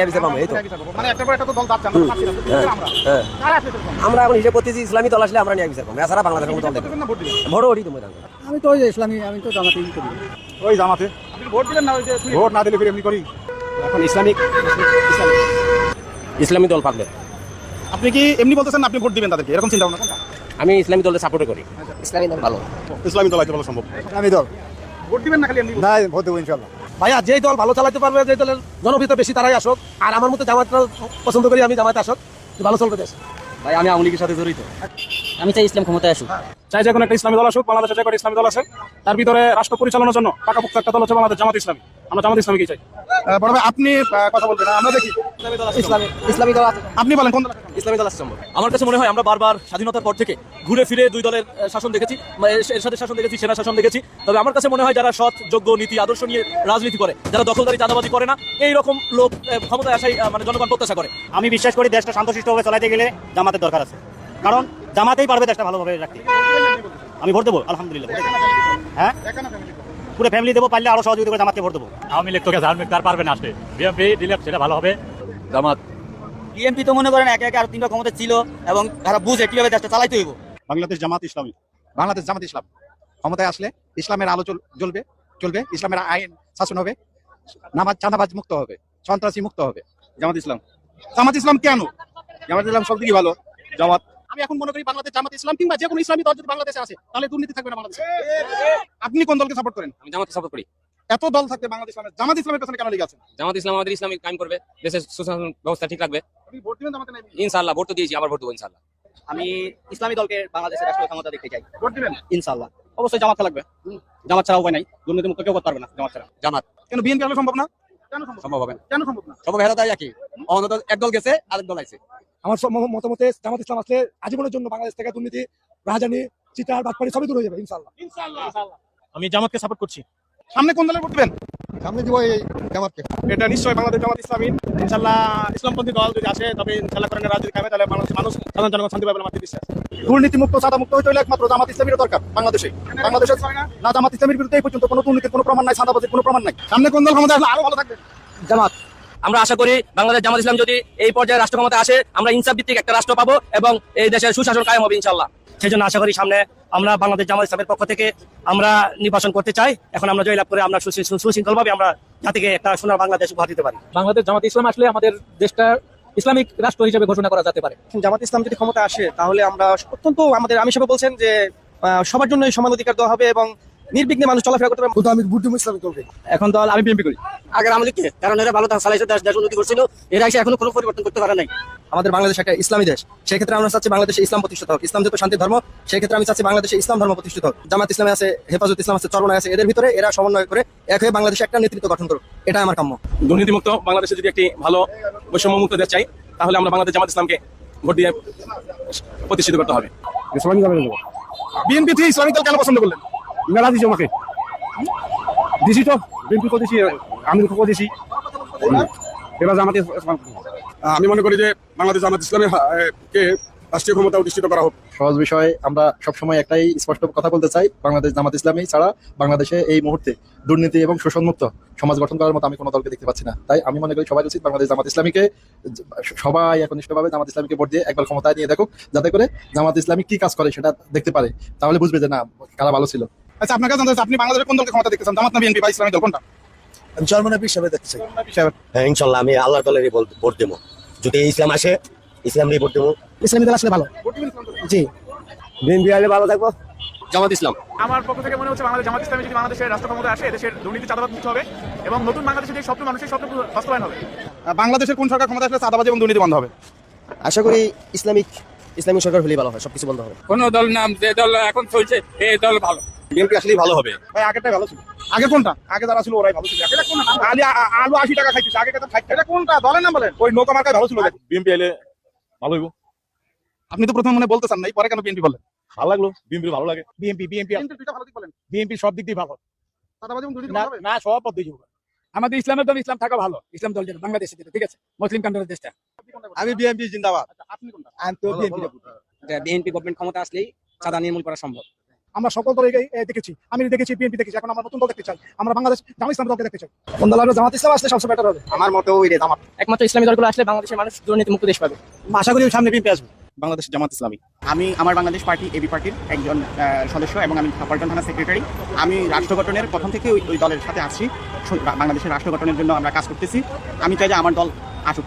আমরা পাচ্ছি না তো হ্যাঁ, আমরা। হ্যাঁ। এখন হিসেবে করতেছি ইসলামী দল আসলে আমরা নিয়ে বিচার পাবো এছাড়া বাংলাদেশের কোনো দল ভোট ওটি তুমি আমি তো ইসলামী আমি তো জামাতেই করি। ওই জামাতে। ভোট দিবেন না ওই যে ভোট না দিলে ফিরে এমনি করি। এখন ইসলামিক ইসলামী দল পাকবে আপনি কি এমনি বলতেছেন আপনি ভোট দিবেন তাদেরকে? এরকম চিন্তা ভাবনা আমি ইসলামী দলের সাপোর্ট করি। ইসলামী দল ভালো। ইসলামী দল ভালো সম্ভব। আমি দল। ভোট দিবেন না খালি এমনি? না ভোট দেবো ইনশাল্লাহ ভাইয়া যেই দল ভালো চালাতে পারবে যে দলের জনপ্রিয়তা বেশি তারাই আসুক। আর আমার মতো জামাত পছন্দ করি আমি জামাতে আসুক ভালো চলবে দেশ। ভাই আমি আওয়ামী লীগের সাথে জড়িত। আমি চাই ইসলাম ক্ষমতায় আসুক। চাই যে কোনো একটা ইসলামী দল আসুক বাংলাদেশে যে কটা ইসলামী দল আছে তার ভিতরে রাষ্ট্র পরিচালনার জন্য পাকাপোক্ত একটা দল হচ্ছে বাংলাদেশ জামাত ইসলামী। আমরা জামাত ইসলামীকে চাই। বড় ভাই আপনি কথা বলবেন আমরা দেখি। ইসলামী ইসলামী দল আপনি বলেন কোন ইসলামী দল আছে আমার কাছে মনে হয় আমরা বারবার স্বাধীনতার পর থেকে ঘুরে ফিরে দুই দলের শাসন দেখেছি মানে এরশাদের শাসন দেখেছি সেনা শাসন দেখেছি। তবে আমার কাছে মনে হয় যারা সৎ যোগ্য নীতি আদর্শ নিয়ে রাজনীতি করে যারা দখলদারি চাঁদাবাজি করে না এই রকম লোক ক্ষমতায় আসাই মানে জনগণ প্রত্যাশা করে। আমি বিশ্বাস করি দেশটা শান্তশিষ্টভাবে চালাতে গেলে জামাতের দরকার আছে। কারণ জামাতেই পারবে দেশটা ভালোভাবে রাখতে। আমি ভোট দেবো আলহামদুলিল্লাহ হ্যাঁ? পুরো ফ্যামিলি দেবো পারলে আরও সহযোগিতা করে জামাতকে ভোট দেবো। আওয়ামী লীগ তোকে ধার্মিক তার পারবে না আসতে। বিএনপি দিলে সেটা ভালো হবে। জামাত। বিএনপি তো মনে করেন একে একে আর তিনটা ক্ষমতা ছিল এবং তারা বুঝে কীভাবে দেশটা চালাইতে হইব। বাংলাদেশ জামাত ইসলামী। বাংলাদেশ জামাত ইসলাম। ক্ষমতায় আসলে ইসলামের আলো জ্বলবে চলবে ইসলামের আইন শাসন হবে নামাজ চাঁদাবাজ মুক্ত হবে সন্ত্রাসী মুক্ত হবে। জামাত ইসলাম। জামাত ইসলাম কেন? জামাত ইসলাম সব দিকে ভালো। জামাত। আমি এখন মনে করি বাংলাদেশ জামাত ইসলাম কিংবা যে কোনো ইসলামী দল যদি বাংলাদেশে আসে তাহলে দুর্নীতি থাকবে না বাংলাদেশে। আপনি কোন দলকে সাপোর্ট করেন? আমি জামাতে সাপোর্ট করি। এত দল থাকতে বাংলাদেশ ইসলামের জামাত ইসলামের পেছনে কেন লেগে আছেন জামাত ইসলাম আমাদের ইসলামিক কায়েম করবে দেশের সুশাসন ব্যবস্থা ঠিক রাখবে। আপনি ভোট দিবেন জামাতে নাই ইনশাআল্লাহ ভোট তো দিয়েছি আবার ভোট দেবো ইনশাআল্লাহ। আমি ইসলামী দলকে বাংলাদেশের রাষ্ট্র ক্ষমতা দেখতে চাই। ভোট দিবেন? ইনশাল্লাহ অবশ্যই জামাত লাগবে। জামাত ছাড়া উপায় নাই। দুর্নীতি মুক্ত কেউ করতে পারবে না জামাত ছাড়া। জামাত। কেন বিএনপি আসলে সম্ভব না? কেন সম্ভব? সম্ভব হবে কেন সম্ভব না? সব হেরা তাই একই। অন্য এক দল গেছে আরেক দল আছে আমার মতামতে জামাত ইসলাম আসলে আজীবনের জন্য বাংলাদেশ থেকে দুর্নীতি রাজানি চিটার বাটপাড়ি সবই দূর হয়ে যাবে ইনশাল্লাহ আমি জামাতকে সাপোর্ট করছি। সামনে কোন দলে ভোট দিবেন? সামনে দিব এই জামাতকে। এটা নিশ্চয়ই বাংলাদেশ জামাত ইসলামী। ইনশাল্লাহ ইসলামপন্থী দল যদি আসে তবে ইনশাল্লাহ করেন রাজনীতি খাবে তাহলে বাংলাদেশের মানুষ সাধারণ জনগণ শান্তি পাবে আমার বিশ্বাস দুর্নীতি মুক্ত সাদা মুক্ত হইতে হলে একমাত্র জামাত ইসলামীর দরকার বাংলাদেশে। বাংলাদেশে না? জামাত ইসলামীর বিরুদ্ধে এই পর্যন্ত কোনো দুর্নীতির কোনো প্রমাণ নাই সাদাবাজির কোনো প্রমাণ নাই। সামনে কোন দল ক্ষমতা আসলে আরও ভালো থাকবে? জামাত আমরা আশা করি বাংলাদেশ জামাত ইসলাম যদি এই পর্যায়ে রাষ্ট্র ক্ষমতা আসে আমরা ইনসাফ ভিত্তিক একটা রাষ্ট্র পাবো এবং এই দেশের সুশাসন কায়েম হবে ইনশাল্লাহ সেই জন্য আশা করি সামনে আমরা বাংলাদেশ জামাত ইসলামের পক্ষ থেকে আমরা নির্বাচন করতে চাই। এখন আমরা জয়লাভ করে আমরা সুশৃঙ্খলভাবে আমরা জাতিকে একটা সোনার বাংলাদেশ উপহার দিতে পারি। বাংলাদেশ জামাত ইসলাম আসলে আমাদের দেশটা ইসলামিক রাষ্ট্র হিসেবে ঘোষণা করা যেতে পারে। জামাত ইসলাম যদি ক্ষমতা আসে তাহলে আমরা অত্যন্ত আমাদের আমি সবাই বলছেন যে আহ, সবার জন্য সমান অধিকার দেওয়া হবে এবং নির্বিঘ্নে মানুষ চলাফেরা করতে পারবে আমি ভোট দেবো ইসলামী দলকে এখন দল আমি বিএনপি করি। আগের আমাদের কি কারণ এরা ভালো চালাইছে দেশ দেশ উন্নতি করছিল। এরা এসে এখনও কোনো পরিবর্তন করতে পারে নাই। আমাদের বাংলাদেশ একটা ইসলামী দেশ। সেই ক্ষেত্রে আমরা চাচ্ছি বাংলাদেশে ইসলাম প্রতিষ্ঠিত হোক। ইসলাম যেহেতু শান্তির ধর্ম সেই ক্ষেত্রে আমি চাচ্ছি বাংলাদেশে ইসলাম ধর্ম প্রতিষ্ঠিত হোক। জামাত ইসলামে আছে হেফাজত ইসলাম আছে চরমনায় আছে। এদের ভিতরে এরা সমন্বয় করে এক হয়ে বাংলাদেশে একটা নেতৃত্ব গঠন করুক। এটা আমার কাম্য। দুর্নীতিমুক্ত বাংলাদেশে যদি একটি ভালো বৈষম্যমুক্ত দেশ চাই তাহলে আমরা বাংলাদেশ জামাত ইসলামকে ভোট দিয়ে প্রতিষ্ঠিত করতে হবে। ইসলামী দলে বিএনপি থেকে ইসলামিক দল কেন পছন্দ করলেন? মেলা দিছি আমাকে। দিছি তো বিএনপি দিছি আমি দিছি। এবার জামাতে আমি মনে করি যে বাংলাদেশ জামাত ইসলামের কে রাষ্ট্রীয় ক্ষমতা অধিষ্ঠিত করা হোক সহজ বিষয়ে, আমরা সবসময় একটাই স্পষ্ট কথা বলতে চাই, বাংলাদেশ জামাত ইসলামী ছাড়া বাংলাদেশে এই মুহূর্তে দুর্নীতি এবং শোষণমুক্ত সমাজ গঠন করার মতো আমি কোনো দলকে দেখতে পাচ্ছি না। তাই আমি মনে করি সবাই উচিত বাংলাদেশ জামাত ইসলামীকে, সবাই একনিষ্ঠভাবে জামাত ইসলামীকে ভোট দিয়ে একবার ক্ষমতায় নিয়ে দেখুক, যাতে করে জামাত ইসলামী কি কাজ করে সেটা দেখতে পারে। তাহলে বুঝবে যে না, কারা ভালো ছিল। আচ্ছা আপনার কাছে জানতে চাই, আপনি বাংলাদেশের কোন দলকে ক্ষমতা দেখতে চান জামাত না বিএনপি? বা ইসলামী দল কোনটা? আমি হিসাবে দেখতে চাই। হ্যাঁ ইনশাল্লাহ আমি আল্লাহ দলেরই ভোট দেবো। যদি ইসলাম আসে ইসলাম ভোট দেবো। ইসলামী দল আসলে ভালো। জি। বিএনপি আলে ভালো থাকব। জামাত ইসলাম। আমার পক্ষ থেকে মনে হচ্ছে বাংলাদেশ জামাত ইসলামী যদি বাংলাদেশের রাষ্ট্র ক্ষমতা আসে দেশের দুর্নীতি চাঁদাবাদ মুক্ত হবে এবং নতুন বাংলাদেশের যে স্বপ্ন মানুষের স্বপ্ন বাস্তবায়ন হবে। বাংলাদেশের কোন সরকার ক্ষমতা আসলে চাঁদাবাজ এবং দুর্নীতি বন্ধ হবে? আশা করি ইসলামিক ইসলামিক সরকার হলেই ভালো হয় সবকিছু বন্ধ হবে। কোন দল নাম যে দল এখন চলছে এই দল ভালো। বিএনপি আসলেই ভালো হবে। ভাই আগেরটাই ভালো ছিল। আগে কোনটা? আগে যারা ছিল ওরাই ভালো ছিল। এটা কোনটা? আলি আলু আশি টাকা খাইতেছে আগে কত খাইতে এটা কোনটা? দলের নাম বলেন। ওই নৌকা মার্কায় ভালো ছিল বিএনপি এলে ভালো হইব। আপনি তো প্রথম মনে বলতেছেন নাই পরে কেন বিএনপি বলেন ভালো লাগল বিএনপি ভালো লাগে। বিএনপি বিএনপি দুইটা ভালো দিক বলেন। বিএনপি সব দিক দিয়ে ভালো। না বন্ধ হবে? না সব পদ্ধতি আমাদের ইসলামের দল ইসলাম থাকা ভালো। ইসলাম দল যেটা বাংলাদেশে যেটা ঠিক আছে? মুসলিম কান্ট্রির দেশটা। আমি বিএনপি জিন্দাবাদ। আচ্ছা, আপনি কোনটা? আমি তো বিএনপি বিএনপি গভর্নমেন্ট ক্ষমতা আসলেই চাঁদা নির্মূল করা সম্ভব। আমরা সকল দল দেখেছি। আমি দেখেছি বিএনপি দেখেছি এখন আমরা নতুন দল দেখতে চাই। আমরা বাংলাদেশ জামাত ইসলাম দলকে দেখতে চাই। কোন দল? জামাত ইসলাম আসলে সবচেয়ে বেটার হবে? আমার মতো ওই রে জামাত। একমাত্র ইসলামী দলগুলো আসলে বাংলাদেশের মানুষ দুর্নীতি মুক্ত দেশ পাবে। আশা করি সামনে বিএনপি আসবে। বাংলাদেশ জামাত ইসলামী। আমি আমার বাংলাদেশ পার্টি এবি পার্টির একজন সদস্য এবং আমি পল্টন থানা সেক্রেটারি আমি রাষ্ট্র গঠনের প্রথম থেকে ওই দলের সাথে আছি বাংলাদেশের রাষ্ট্র গঠনের জন্য আমরা কাজ করতেছি। আমি চাই যে আমার দল আসুক।